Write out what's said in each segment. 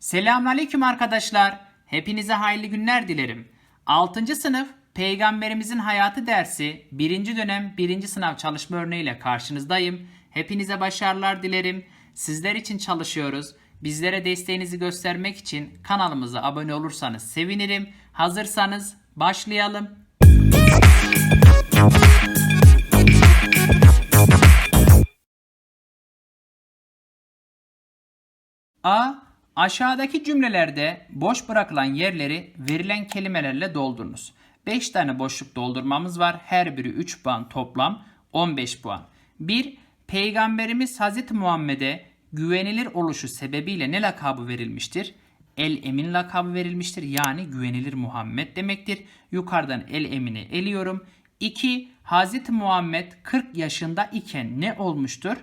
Selamünaleyküm arkadaşlar. Hepinize hayırlı günler dilerim. 6. sınıf Peygamberimizin Hayatı dersi 1. dönem 1. sınav çalışma örneğiyle karşınızdayım. Hepinize başarılar dilerim. Sizler için çalışıyoruz. Bizlere desteğinizi göstermek için kanalımıza abone olursanız sevinirim. Hazırsanız başlayalım. A. Aşağıdaki cümlelerde boş bırakılan yerleri verilen kelimelerle doldurunuz. 5 tane boşluk doldurmamız var. Her biri 3 puan toplam 15 puan. 1. Peygamberimiz Hz. Muhammed'e güvenilir oluşu sebebiyle ne lakabı verilmiştir? El Emin lakabı verilmiştir. Yani güvenilir Muhammed demektir. Yukarıdan El Emin'i eliyorum. 2. Hz. Muhammed 40 yaşında iken ne olmuştur?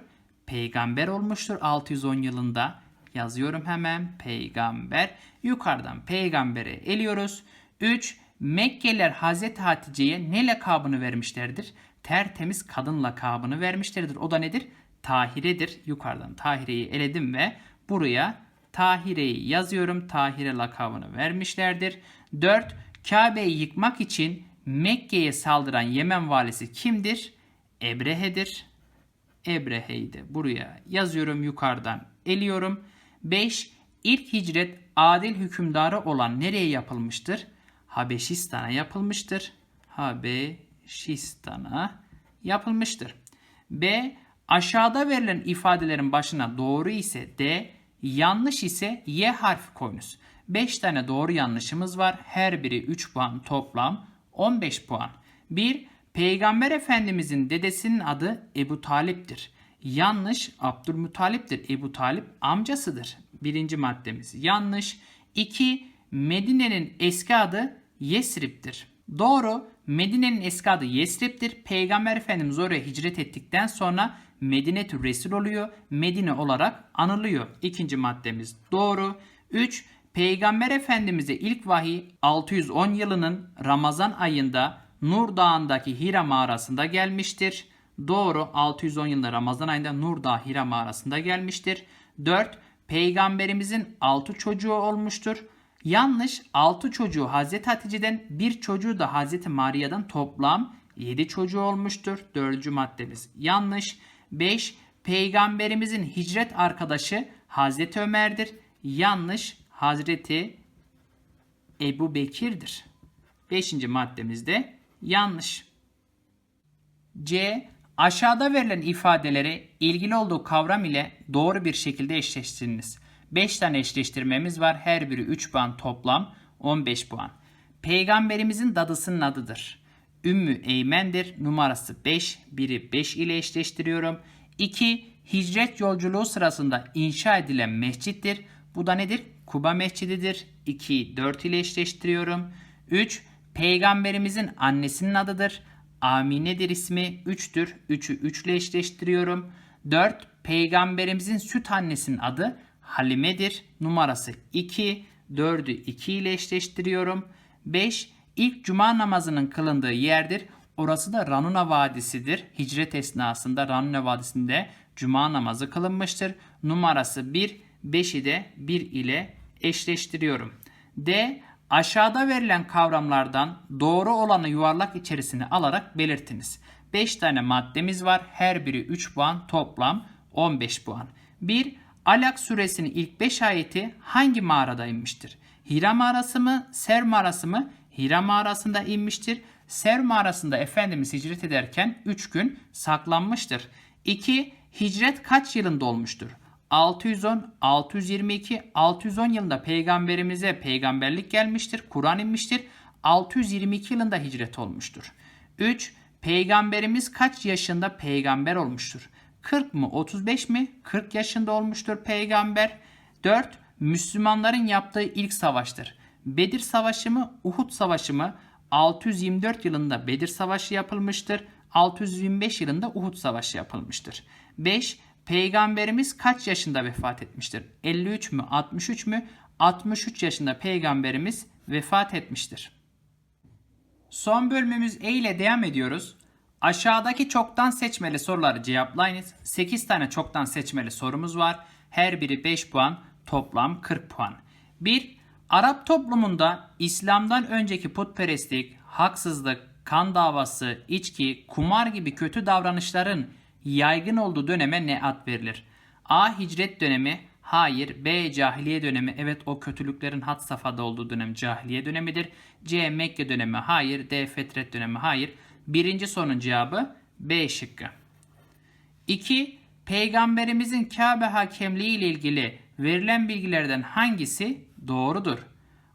Peygamber olmuştur 610 yılında. Yazıyorum hemen peygamber. Yukarıdan peygambere eliyoruz. 3. Mekkeliler Hazreti Hatice'ye ne lakabını vermişlerdir? Tertemiz kadın lakabını vermişlerdir. O da nedir? Tahire'dir. Yukarıdan Tahire'yi eledim ve buraya Tahire'yi yazıyorum. Tahire lakabını vermişlerdir. 4. Kabe'yi yıkmak için Mekke'ye saldıran Yemen valisi kimdir? Ebrehe'dir. Ebrehe'yi de buraya yazıyorum yukarıdan eliyorum. 5. İlk hicret adil hükümdarı olan nereye yapılmıştır? Habeşistan'a yapılmıştır. Habeşistan'a yapılmıştır. B. Aşağıda verilen ifadelerin başına doğru ise D, yanlış ise Y harfi koyunuz. 5 tane doğru yanlışımız var. Her biri 3 puan toplam 15 puan. 1. Peygamber Efendimizin dedesinin adı Ebu Talip'tir. Yanlış Abdülmutalip'tir. Ebu Talip amcasıdır. Birinci maddemiz yanlış. 2. Medine'nin eski adı Yesrib'tir. Doğru. Medine'nin eski adı Yesrib'tir. Peygamber Efendimiz oraya hicret ettikten sonra Medine tür Resul oluyor. Medine olarak anılıyor. İkinci maddemiz doğru. 3. Peygamber Efendimiz'e ilk vahiy 610 yılının Ramazan ayında Nur Dağı'ndaki Hira mağarasında gelmiştir. Doğru 610 yılında Ramazan ayında Nur Dağı Hira mağarasında gelmiştir. 4. Peygamberimizin 6 çocuğu olmuştur. Yanlış 6 çocuğu Hazreti Hatice'den bir çocuğu da Hazreti Maria'dan toplam 7 çocuğu olmuştur. Dördüncü maddemiz yanlış. 5. Peygamberimizin hicret arkadaşı Hazreti Ömer'dir. Yanlış Hazreti Ebu Bekir'dir. Beşinci maddemizde yanlış. C. Aşağıda verilen ifadeleri ilgili olduğu kavram ile doğru bir şekilde eşleştiriniz. 5 tane eşleştirmemiz var. Her biri 3 puan toplam 15 puan. Peygamberimizin dadısının adıdır. Ümmü Eymen'dir. Numarası 5. Biri 5 ile eşleştiriyorum. 2. Hicret yolculuğu sırasında inşa edilen mescittir. Bu da nedir? Kuba Mescididir. 2'yi 4 ile eşleştiriyorum. 3. Peygamberimizin annesinin adıdır. Amine'dir ismi 3'tür. 3'ü 3 ile eşleştiriyorum. 4. Peygamberimizin süt annesinin adı Halime'dir. Numarası 2. 4'ü 2 ile eşleştiriyorum. 5. İlk cuma namazının kılındığı yerdir. Orası da Ranuna Vadisi'dir. Hicret esnasında Ranuna Vadisi'nde cuma namazı kılınmıştır. Numarası 1. 5'i de 1 ile eşleştiriyorum. D. Aşağıda verilen kavramlardan doğru olanı yuvarlak içerisine alarak belirtiniz. 5 tane maddemiz var. Her biri 3 puan toplam 15 puan. 1. Alak suresinin ilk 5 ayeti hangi mağarada inmiştir? Hira mağarası mı? Ser mağarası mı? Hira mağarasında inmiştir. Ser mağarasında Efendimiz hicret ederken 3 gün saklanmıştır. 2. Hicret kaç yılında olmuştur? 610, 622, 610 yılında peygamberimize peygamberlik gelmiştir. Kur'an inmiştir. 622 yılında hicret olmuştur. 3. Peygamberimiz kaç yaşında peygamber olmuştur? 40 mı 35 mi? 40 yaşında olmuştur peygamber. 4. Müslümanların yaptığı ilk savaştır. Bedir Savaşı mı? Uhud Savaşı mı? 624 yılında Bedir Savaşı yapılmıştır. 625 yılında Uhud Savaşı yapılmıştır. 5. Peygamberimiz kaç yaşında vefat etmiştir? 53 mü 63 mü? 63 yaşında peygamberimiz vefat etmiştir. Son bölümümüz E ile devam ediyoruz. Aşağıdaki çoktan seçmeli soruları cevaplayınız. 8 tane çoktan seçmeli sorumuz var. Her biri 5 puan, toplam 40 puan. 1. Arap toplumunda İslam'dan önceki putperestlik, haksızlık, kan davası, içki, kumar gibi kötü davranışların yaygın olduğu döneme ne ad verilir? A. Hicret dönemi Hayır. B. Cahiliye dönemi. Evet o kötülüklerin had safhada olduğu dönem cahiliye dönemidir. C. Mekke dönemi. Hayır. D. Fetret dönemi. Hayır. Birinci sorunun cevabı B şıkkı. 2. Peygamberimizin Kabe hakemliği ile ilgili verilen bilgilerden hangisi doğrudur?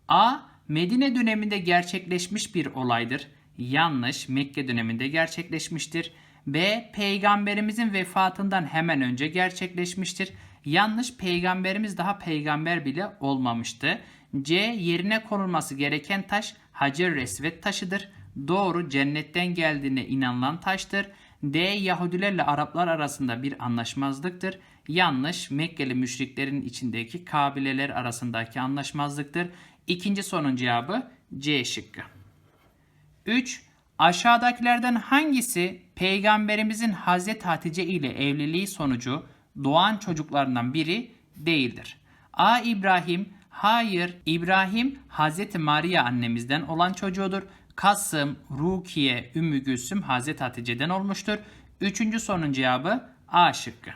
A. Medine döneminde gerçekleşmiş bir olaydır. Yanlış. Mekke döneminde gerçekleşmiştir. B. Peygamberimizin vefatından hemen önce gerçekleşmiştir. Yanlış. Peygamberimiz daha peygamber bile olmamıştı. C. Yerine konulması gereken taş Hacer Resvet taşıdır. Doğru. Cennetten geldiğine inanılan taştır. D. Yahudilerle Araplar arasında bir anlaşmazlıktır. Yanlış. Mekkeli müşriklerin içindeki kabileler arasındaki anlaşmazlıktır. İkinci sorunun cevabı C şıkkı. 3. Aşağıdakilerden hangisi peygamberimizin Hazreti Hatice ile evliliği sonucu doğan çocuklarından biri değildir? A. İbrahim Hayır, İbrahim Hazreti Maria annemizden olan çocuğudur. Kasım, Rukiye, Ümmü Gülsüm Hazreti Hatice'den olmuştur. Üçüncü sorunun cevabı A şıkkı.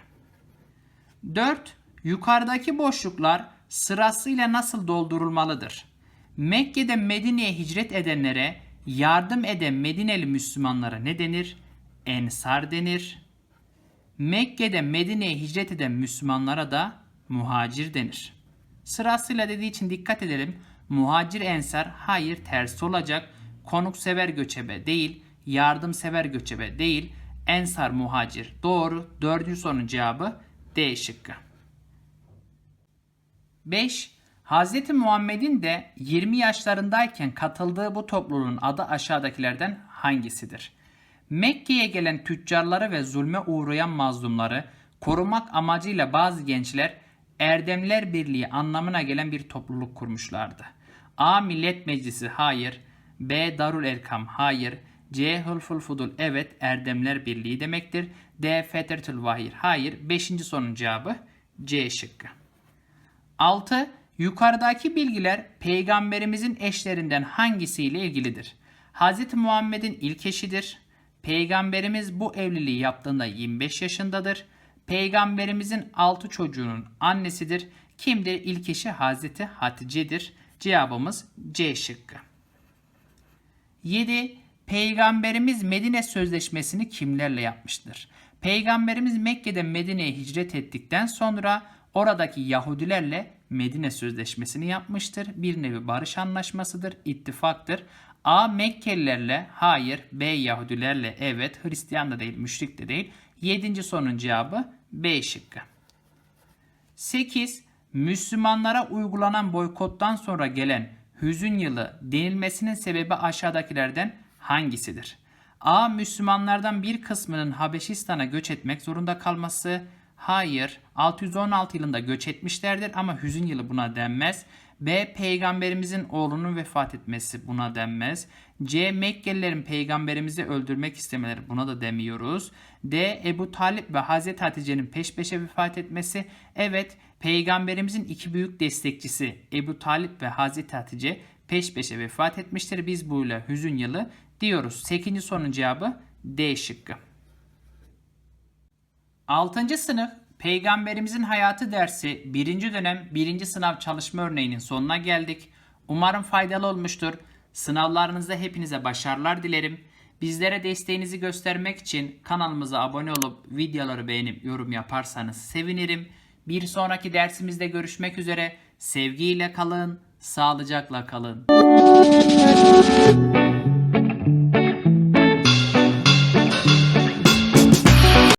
4. Yukarıdaki boşluklar sırasıyla nasıl doldurulmalıdır? Mekke'de Medine'ye hicret edenlere yardım eden Medineli Müslümanlara ne denir? Ensar denir. Mekke'de Medine'ye hicret eden Müslümanlara da muhacir denir. Sırasıyla dediği için dikkat edelim. Muhacir ensar hayır tersi olacak. Konuksever göçebe değil, yardımsever göçebe değil, ensar muhacir. Doğru. Dördüncü sorunun cevabı D şıkkı. 5. Hz. Muhammed'in de 20 yaşlarındayken katıldığı bu topluluğun adı aşağıdakilerden hangisidir? Mekke'ye gelen tüccarları ve zulme uğrayan mazlumları korumak amacıyla bazı gençler Erdemler Birliği anlamına gelen bir topluluk kurmuşlardı. A. Millet Meclisi hayır. B. Darul Erkam hayır. C. Hılful Fudul evet Erdemler Birliği demektir. D. Fetretül Vahir hayır. Beşinci sorunun cevabı C şıkkı. 6. Yukarıdaki bilgiler peygamberimizin eşlerinden hangisiyle ilgilidir? Hz. Muhammed'in ilk eşidir. Peygamberimiz bu evliliği yaptığında 25 yaşındadır. Peygamberimizin 6 çocuğunun annesidir. Kimdir? İlk eşi Hz. Hatice'dir. Cevabımız C şıkkı. 7. Peygamberimiz Medine Sözleşmesi'ni kimlerle yapmıştır? Peygamberimiz Mekke'de Medine'ye hicret ettikten sonra oradaki Yahudilerle Medine Sözleşmesi'ni yapmıştır. Bir nevi barış anlaşmasıdır, ittifaktır. A. Mekkelilerle hayır, B. Yahudilerle evet, Hristiyan da değil, müşrik de değil. Yedinci sorunun cevabı B şıkkı. 8. Müslümanlara uygulanan boykottan sonra gelen hüzün yılı denilmesinin sebebi aşağıdakilerden hangisidir? A. Müslümanlardan bir kısmının Habeşistan'a göç etmek zorunda kalması. Hayır. 616 yılında göç etmişlerdir ama hüzün yılı buna denmez. B. Peygamberimizin oğlunun vefat etmesi buna denmez. C. Mekkelilerin peygamberimizi öldürmek istemeleri buna da demiyoruz. D. Ebu Talip ve Hazreti Hatice'nin peş peşe vefat etmesi. Evet peygamberimizin iki büyük destekçisi Ebu Talip ve Hazreti Hatice peş peşe vefat etmiştir. Biz buyla hüzün yılı diyoruz. 8. sorunun cevabı D şıkkı. 6. sınıf Peygamberimizin Hayatı dersi 1. dönem 1. sınav çalışma örneğinin sonuna geldik. Umarım faydalı olmuştur. Sınavlarınızda hepinize başarılar dilerim. Bizlere desteğinizi göstermek için kanalımıza abone olup videoları beğenip yorum yaparsanız sevinirim. Bir sonraki dersimizde görüşmek üzere. Sevgiyle kalın, sağlıcakla kalın.